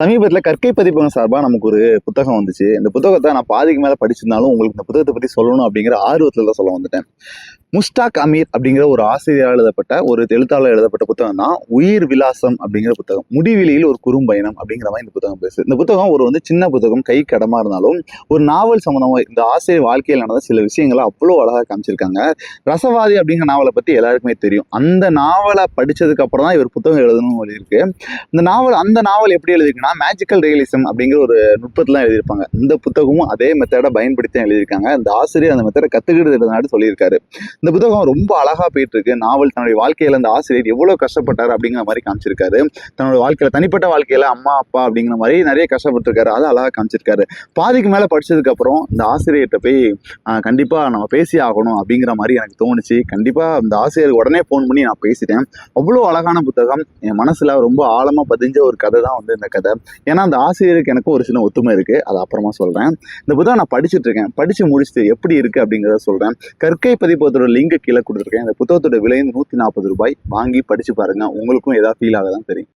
சமீபத்தில் கற்கை பதிப்பகம் சார்பாக நமக்கு ஒரு புத்தகம் வந்துச்சு. இந்த புத்தகத்தை நான் பாதிக்கு மேலே படிச்சிருந்தாலும் உங்களுக்கு இந்த புத்தகத்தை பற்றி சொல்லணும் அப்படிங்கிற ஆர்வத்தில் தான் சொல்ல வந்துட்டேன். முஸ்டாக் அமீர் அப்படிங்கிற ஒரு ஆசிரியரால் எழுதப்பட்ட ஒரு எழுத்தாளர் எழுதப்பட்ட புத்தகம் தான் உயிர் விலாசம் அப்படிங்கிற புத்தகம். முடிவெளியில் ஒரு குறும்பயணம் அப்படிங்கிற மாதிரி இந்த புத்தகம் பேசுது இந்த புத்தகம் ஒரு வந்து சின்ன புத்தகம் கை கடமா இருந்தாலும் ஒரு நாவல் சம்மந்தமாக இந்த ஆசிரியர் வாழ்க்கையில் நடந்த சில விஷயங்களை அவ்வளோ அழகாக காமிச்சிருக்காங்க. ரசவாதி அப்படிங்கிற நாவலை பற்றி எல்லாருக்குமே தெரியும். அந்த நாவலை படிச்சதுக்கு அப்புறம் தான் இவர் புத்தகம் எழுதணும்னு எழுதியிருக்கு இந்த நாவல் அந்த நாவல் எப்படி எழுதிருக்குன்னா மேஜிக்கல் ரியலிசம் அப்படிங்கிற ஒரு நுட்பத்தெலாம் எழுதியிருப்பாங்க. இந்த புத்தகமும் அதே மெத்தடை பயன்படுத்தி தான் எழுதியிருக்காங்க. இந்த ஆசிரியர் அந்த மெத்தடை கற்றுக்கிட்டு சொல்லியிருக்காரு. இந்த புத்தகம் ரொம்ப அழகாக போயிட்டு இருக்கு நாவல் தன்னுடைய வாழ்க்கையில் அந்த ஆசிரியர் எவ்வளோ கஷ்டப்பட்டார் அப்படிங்கிற மாதிரி காமிச்சிருக்காரு. தன்னோட வாழ்க்கையில் தனிப்பட்ட வாழ்க்கையில் அம்மா அப்பா அப்படிங்கிற மாதிரி நிறைய கஷ்டப்பட்டிருக்காரு. அதை அழகாக காமிச்சிருக்காரு. பாதிக்கு மேலே படித்ததுக்கப்புறம் இந்த ஆசிரியர்கிட்ட போய் கண்டிப்பாக நம்ம பேசி ஆகணும் அப்படிங்கிற மாதிரி எனக்கு தோணுச்சு. கண்டிப்பாக இந்த ஆசிரியர் உடனே ஃபோன் பண்ணி நான் பேசிட்டேன். அவ்வளோ அழகான புத்தகம். என் மனசில் ரொம்ப ஆழமாக பதிஞ்ச ஒரு கதை தான் வந்து இந்த கதை. ஏன்னா அந்த ஆசிரியருக்கு எனக்கும் ஒரு சின்ன ஒத்துமை இருக்கு. அது அப்புறமா சொல்றேன். இந்த புத்தகம் நான் படிச்சுட்டு இருக்கேன் படிச்சு முடிச்சுட்டு எப்படி இருக்கு அப்படிங்கிறத சொல்றேன். கற்கை பதிப்பகத்தோட லிங்க் கீழே கொடுத்துருக்கேன். இந்த புத்தகத்தோட விலை நூத்தி நாற்பது ரூபாய். வாங்கி படிச்சு பாருங்க. உங்களுக்கும் ஏதாவது ஃபீல் ஆக தான் தெரியும்.